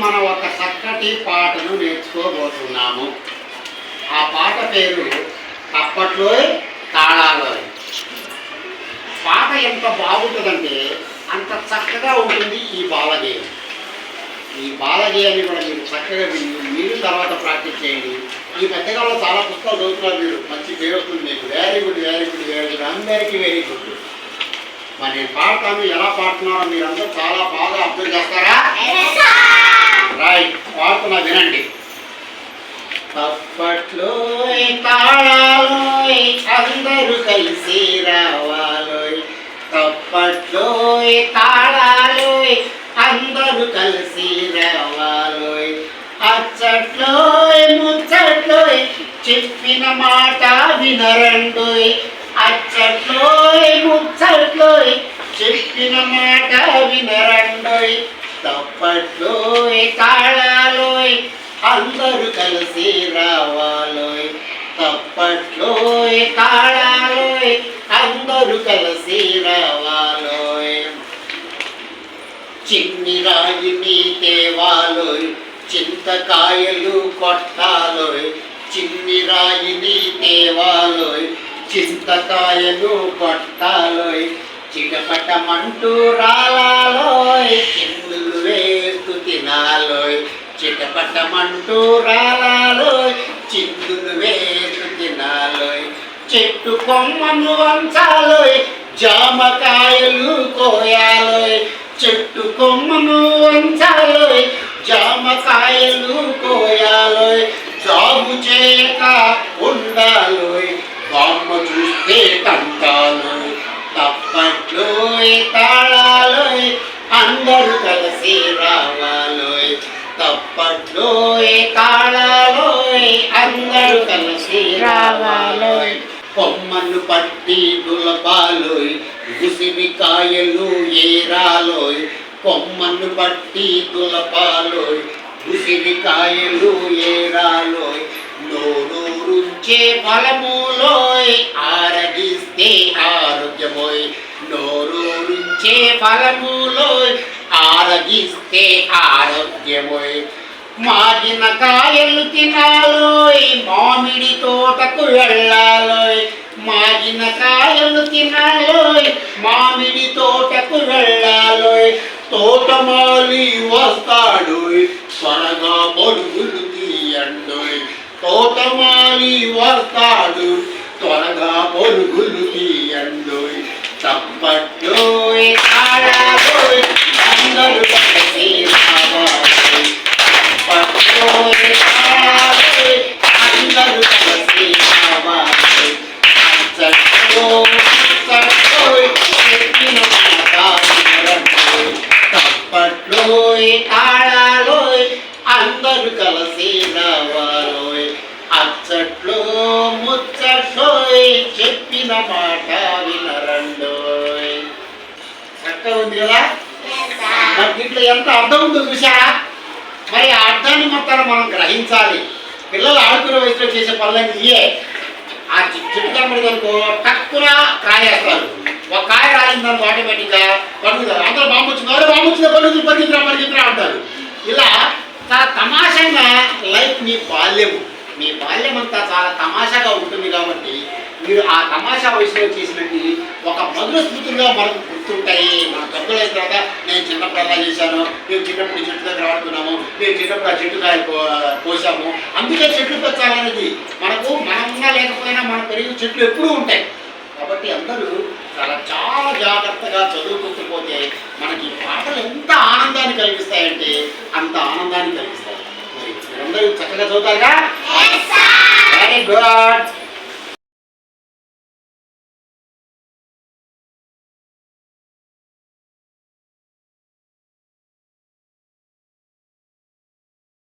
మనం ఒక చక్కటి పాటను నేర్చుకోబోతున్నాము. ఆ పాట పేరు తప్పట్లో తాళాలో పాట ఎంత బాగుంటుందంటే అంత చక్కగా ఉంటుంది ఈ బాలగేయం ఈ బాలగేయాన్ని కూడా మీరు చక్కగా విని మీరు తర్వాత ప్రాక్టీస్ చేయండి. ఈ మధ్యకాలంలో చాలా పుస్తకాలు చదువుతున్నారు మీరు. మంచి పేరు వస్తుంది మీకు. Very good very good very good అందరికీ వెరీ గుడ్ మరి నేను పాడతాను ఎలా పాడుతున్నారో మీరందరూ చాలా బాగా అర్థం చేస్తారా? రైట్ పాడుతున్నా వినండి. అప్పట్లో తాళాలో అందరూ కలిసి రావాలోయ్. తప్పట్లో తాళాలో అందరూ కలిసి రావాలోయ్. అచ్చట్లో ముచ్చట్లో చెప్పిన మాట వినరండు అచ్చట్లో ముచ్చట్లో చెప్పిన మాట వినరండోయ్. తప్పట్లో తాళాలోయ్. అందరూ కలిసి రావాలోయ్. తప్పట్లో తాళాలోయ్. అందరూ కలిసి రావాలోయ్. చిన్ని రాయిని తేవాలోయ్ చింతకాయలు కొట్టాలోయ్. చిన్ని రాయిని తేవాలోయ్ చింతకాయలు కొట్టాలోయ్ చిటపటమంటూ రాలాలోయ్ చిందులు వేస్తూ తినాలోయ్ చిటపటమంటూ రాలాలోయ్ చిందులు వేస్తూ తినాలోయ్ చెట్టు కొమ్మను వంచాలోయ్ జామకాయలు కోయాలోయ్ చెట్టు కొమ్మను వంచాలోయ్ జామకాయలు కోయాలోయ్ జాబు చేయక ఉండాలి తప్పట్లోయ్ తాళాలోయ్ అందరూ కలిసి రావాలోయ్ తప్పట్లోయ్ తాళాలోయ్ అందరూ కలిసి రావాలోయ్ కొమ్మను పట్టి దులపాలోయ్ ఉసిరికాయలు ఏరాలోయ్ కొమ్మను పట్టి దులపాలోయ్ ఉసిరికాయలు ఏరాలోయ్ నోరూరుంచే ఫలములోయ్ ఆరగిస్తే ఆరోగ్యమోయ్ నోరూరుంచే ఫలములో ఆరగిస్తే ఆరోగ్యమోయ్. మాగిన కాయలు తినాలోయ్ మామిడి తోటకు వెళ్ళాలోయ్. మాగిన కాయలు తినాలోయ్ మామిడి తోటకు వెళ్ళాలోయ్. తోటమాలి వస్తాడు త్వరగా పరుగులు తీయండోయ్. తోటమాలి వస్తాడు త్వరగా పరుగులు తీయండోయ్. తప్పట్లోయ్ తాళాలోయ్ అందరూ కలిసి రావాలోయ్ తప్పట్లోయ్ తాళాలోయ్ అందరూ కలిసి రావాలోయ్ అచ్చట్లో అచ్చట్లోయ్ చెప్పిన మాట వినరండోయ్ తప్పట్లోయ్ తాళాలోయ్ అందరూ కలిసి రావాలోయ్ అచ్చట్లో ముచ్చట్లోయ్ చెప్పిన మాట వినరండోయ్. చక్కగా ఉంది కదా? మరి దీంట్లో ఎంత అర్థం ఉందో చూసారా మరి ఆ అర్థాన్ని మొత్తాన్ని మనం గ్రహించాలి. పిల్లలు ఆడుకునే వయసులో చేసే పనులన్నీ ఇయే. ఆ చి- చెట్టు అనుకో తక్కువ కాయేస్తారు ఒక కాయ రాలిందని ఆటోమేటిక్గా పడుగుతారు అందరూ బాంబు వచ్చింది. అరే బాంబు వచ్చింది పడుగుతులు పరిగెత్తురా పరిగెత్తురా అంటారు. ఇలా చాలా తమాషంగా లైఫ్ మీ బాల్యము. బాల్యమంతా చాలా తమాషాగా ఉంటుంది కాబట్టి మీరు ఆ తమాషా వయసులో చేసినట్టు ఒక మధుర స్మృతులుగా మనకు గుర్తుంటాయి. మన పెద్దలు అయిన తర్వాత నేను చిన్నప్పుడు అలా చేశాను మేము చిన్నప్పుడు చెట్టు దగ్గర ఆడుతున్నాము మేము చిన్నప్పుడు ఆ చెట్టు కాయలు కోసాము అందుకే చెట్లు పెంచాలనేది మనకు మనం లేకపోయినా మన పెరిగిన చెట్లు ఎప్పుడూ ఉంటాయి. కాబట్టి అందరూ చాలా చాలా జాగ్రత్తగా చదువుకుంటూ పోతే మనకి పాటలు ఎంత ఆనందాన్ని కలిగిస్తాయంటే అంత ఆనందాన్ని కలిగిస్తాయి. మరి మీరందరూ చక్కగా చదువుతారుగా వెరీ గుడ్